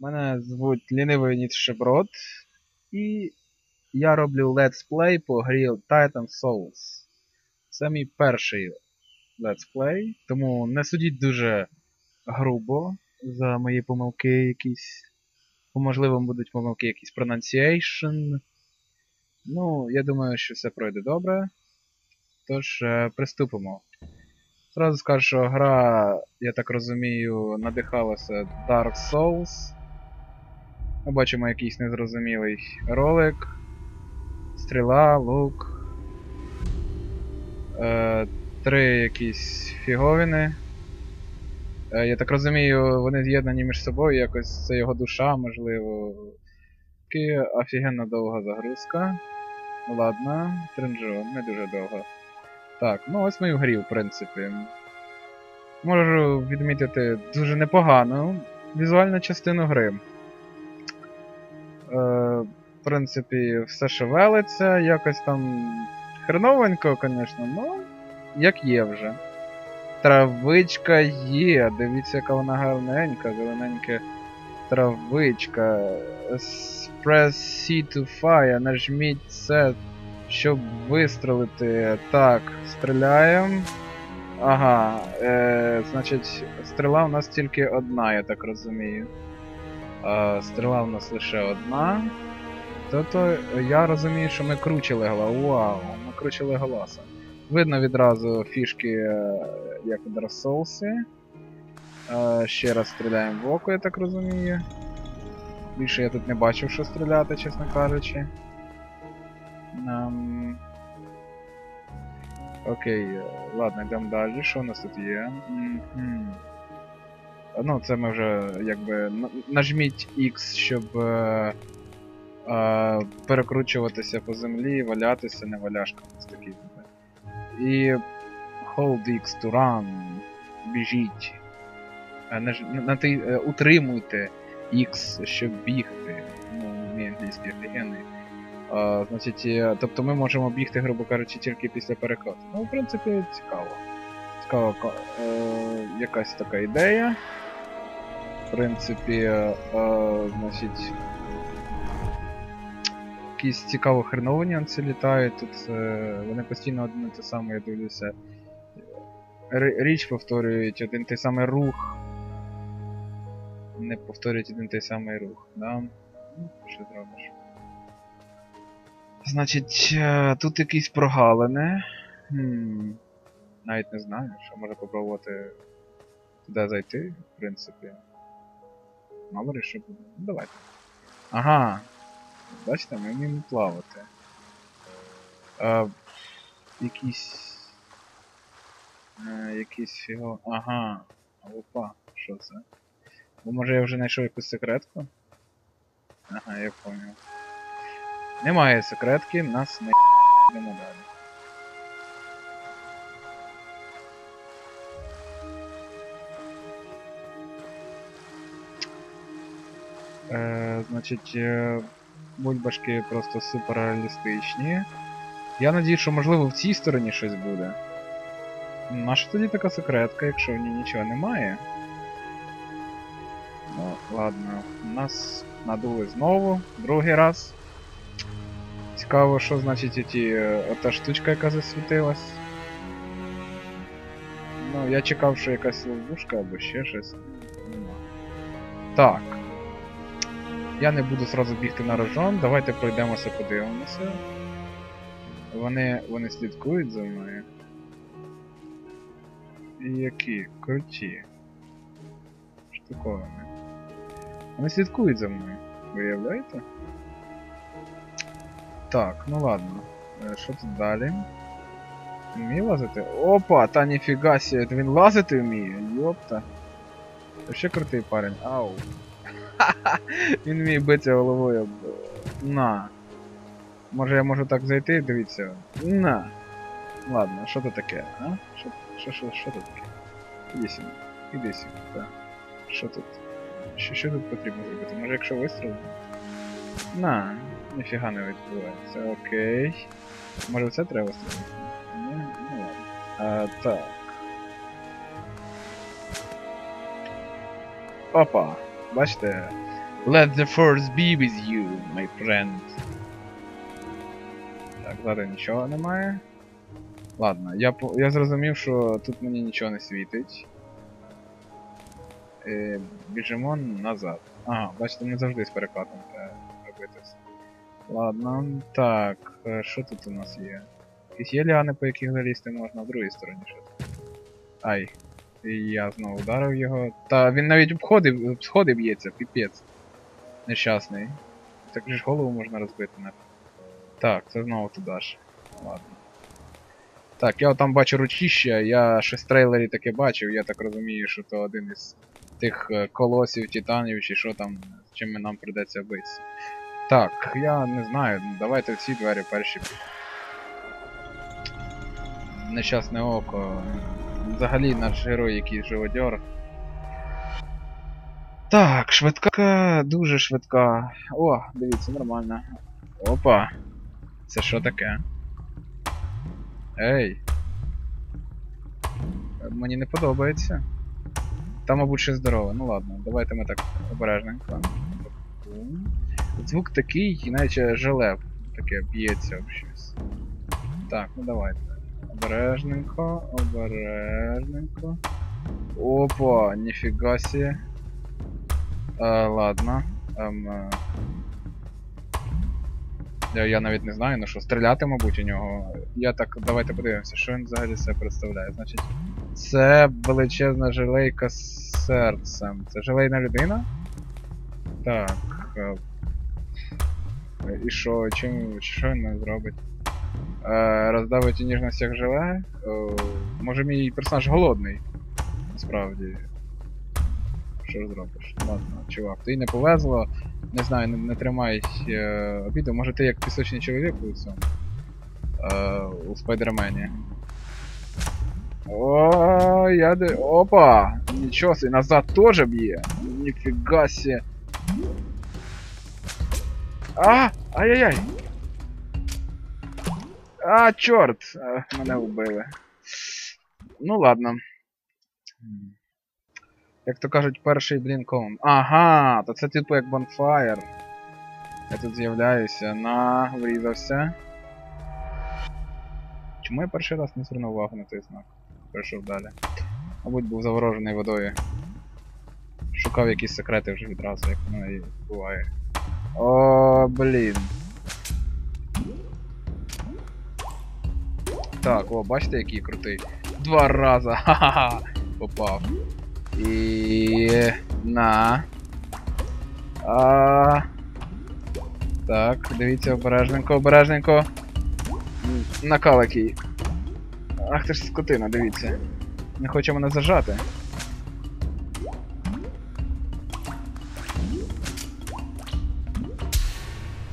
Мене звуть Лінивий Нітшеброд, і я роблю летсплей по грі Titan Souls. Це мій перший летсплей, тому не судіть дуже грубо за мої помилки якісь. Можливо, будуть помилки якісь pronunciation. Ну, я думаю, що все пройде добре. Тож, е, приступимо. Зразу скажу, що гра, я так розумію, надихалася Dark Souls. Ми бачимо якийсь незрозумілий ролик. Стріла, лук. Е, три якісь фіговини. Е, я так розумію, вони з'єднані між собою, якось це його душа, можливо. Таки офігенно довга загрузка. Ладно, тренжо, не дуже довго. Так, ну ось ми і в грі, в принципі. Можу відмітити дуже непогану візуальну частину гри. Е, в принципі, все шевелиться, якось там хреновенько, звісно, ну, як є вже. Травичка є, дивіться, яка вона гарненька, зелененька травичка. Press C to fire, нажміть це, щоб вистрелити. Так, стріляємо. Ага, е, значить, стріла у нас тільки одна, я так розумію. Е, стріла у нас лише одна. Тобто я розумію, що ми кручили гола. Вау, ми кручили голоса. Видно відразу фішки, е, як у Dark Souls. Е, ще раз стріляємо в око, я так розумію. Більше я тут не бачив, що стріляти, чесно кажучи. Ем... Окей, ладно, йдемо далі. Що у нас тут є? Мгм. Ну, це ми вже якби. Нажміть X, щоб е, е, перекручуватися по землі, валятися, не валяшка ось буде. І Hold X to run. Біжіть. Е, наж... на ти, е, утримуйте X, щоб бігти. Ну, мій англійський офігенний. А, значить, е, тобто ми можемо бігти, грубо кажучи, тільки після перекату. Ну, в принципі, цікаво. Цікава е, якась така ідея. В принципі, значить. Якісь цікаві хренові нюанси літають. Тут е, вони постійно одне те саме, я дивлюся. Річ повторюють, один той самий рух. Не повторюють один той самий рух, да? Ну, що зробиш? Значить, е, тут якісь прогалини. Хм. Навіть не знаю, що може попробувати туди зайти, в принципі. Мало ли що буде. Ну давайте. Ага. Бачите, ми вміємо плавати. Е, якісь. Е, якісь фіго. Ага. Опа, що це? Бо може я вже знайшов якусь секретку? Ага, я понял. Немає секретки, нас не йдемо далі. Е, значить, е, бульбашки просто супер реалістичні. Я надію, що можливо в цій стороні щось буде. Наша тоді така секретка, якщо в ній нічого немає. Ну, ладно, нас надули знову, другий раз. Цікаво, що значить ті, е, ота штучка, яка засвітилась. Ну, я чекав, що якась ловушка або ще щось. Так. Я не буду зразу бігти на рожон, давайте пройдемося, подивимося. Вони. вони слідкують за мною. Які круті. Штуковини. Вони слідкують за мною. Виявляєте? Так, ну ладно. Е, Що тут далі? Він вміє лазити? Опа, та ніфіга сі, він лазити вміє, йопта. Ще крутий парень. Ау. Він вміє битися головою. На. Може я можу так зайти, дивіться. На. Ладно, що це таке, а? Що, що, що, що це таке? Іди сюди. Іди сюди, так. Що тут? Що, що тут потрібно зробити? Може якщо вистрілити? На, ніфіга не відбувається. Окей. Може це треба стріляти? Ні, ну ладно. А, так. Опа. Бачите? Let the force be with you, my friend. Так, зараз нічого немає. Ладно, я, я зрозумів, що тут мені нічого не світить. Е, біжимо назад. Ага, бачите, не завжди з перекатом треба робити все. Ладно, так, е, що тут у нас є? Якісь є ліани, по яких залізти можна, в другій стороні що тут. Ай. І я знову ударив його. Та він навіть обходив, об сходи б'ється, піпець. Нещасний. Так же ж голову можна розбити на. Так, це знову туди ж. Ладно. Так, я там бачу ручище, я щось в трейлері таке бачив, я так розумію, що то один із тих е, колосів, титанів чи що там, з чим нам придеться битися. Так, я не знаю, давайте в ці двері перші. Нещасне око. Взагалі наш герой якийсь живодьор. Так, швидка, дуже швидка. О, дивіться, нормально. Опа. Це що таке? Ей. Мені не подобається. Там, мабуть, ще здорово. Ну ладно, давайте ми так обережненько. Звук такий, наче желе таке б'ється об щось. Так, ну давайте. Обережненько, обережненько. Опа, ніфіга сі. А, ладно. Ем, е, я, я навіть не знаю, ну що, стріляти, мабуть, у нього. Я так, давайте подивимося, що він взагалі себе представляє. Значить, це величезна жилейка з серцем. Це жилейна людина? Так. е, І що, чим, що він зробить? Е, роздавить у ніжностях желе. Е, може мій персонаж голодний. Насправді. Що ж зробиш? Ладно, чувак, тобі не повезло. Не знаю, не, не тримай е, обіду. Може ти як пісочний чоловік у цьому. Е, у Спайдермені. О, я де. Опа! Нічого собі, назад теж б'є. Ніфіга сі. А! Ай-яй-яй! А, чорт! Е, Мене вбили. Ну ладно. Як то кажуть, перший блінкон. Ага, то це типу як Bonfire. Я тут з'являюся, на, врізався. Чому я перший раз не звернув увагу на той знак? Прийшов далі. Мабуть, був заворожений водою. Шукав якісь секрети вже відразу, як воно і буває. О, блін. Так, о, бачите, який крутий. Два рази. Ха-ха-ха. Попав. І. На. А. Так, дивіться, обережненько, обережненько. М, Накал. Ах ти ж скотина, дивіться. Не хоче мене зажати.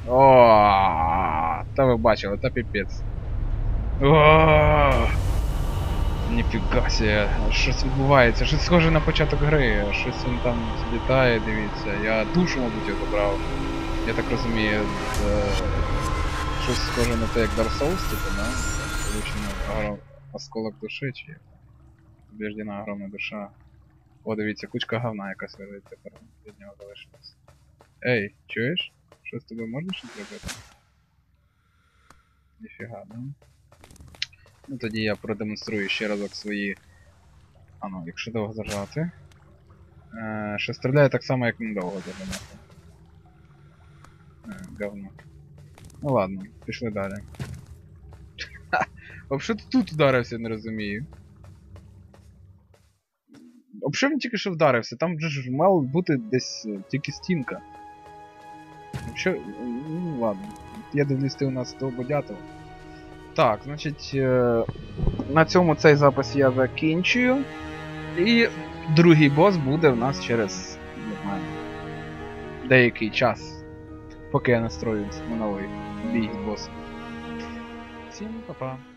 О, та ви бачили, та піпець. Ніфіга сі, щось відбувається, щось схоже на початок гри, щось він там літає, дивіться. Я душу, мабуть, його забрав. Я так розумію, е, щось схоже на те, як Dark Souls, типу, да? Получено осколок душі чи як? Побіждена огромна душа. О, дивіться, кучка говна якась лежить тепер від нього залишилась. Ей, чуєш? Що з тобою можна щось зробити? Ніфіга, да? Ну тоді я продемонструю ще разок свої. А ну, якщо довго зажати. Е, що стріляє так само, як недовго зажимати. Е, говно. Ну ладно, пішли далі. Ха! Об що ти тут вдарився, не розумію. Об що він тільки що вдарився? Там же ж мало бути десь е, тільки стінка. Що. Ну ладно. Я дивлюсь, ти у нас до Бодятова. Так, значить, е, на цьому цей запис я закінчую. І другий бос буде в нас через деякий час. Поки я настрою на новий бій з босом. Всім па-па.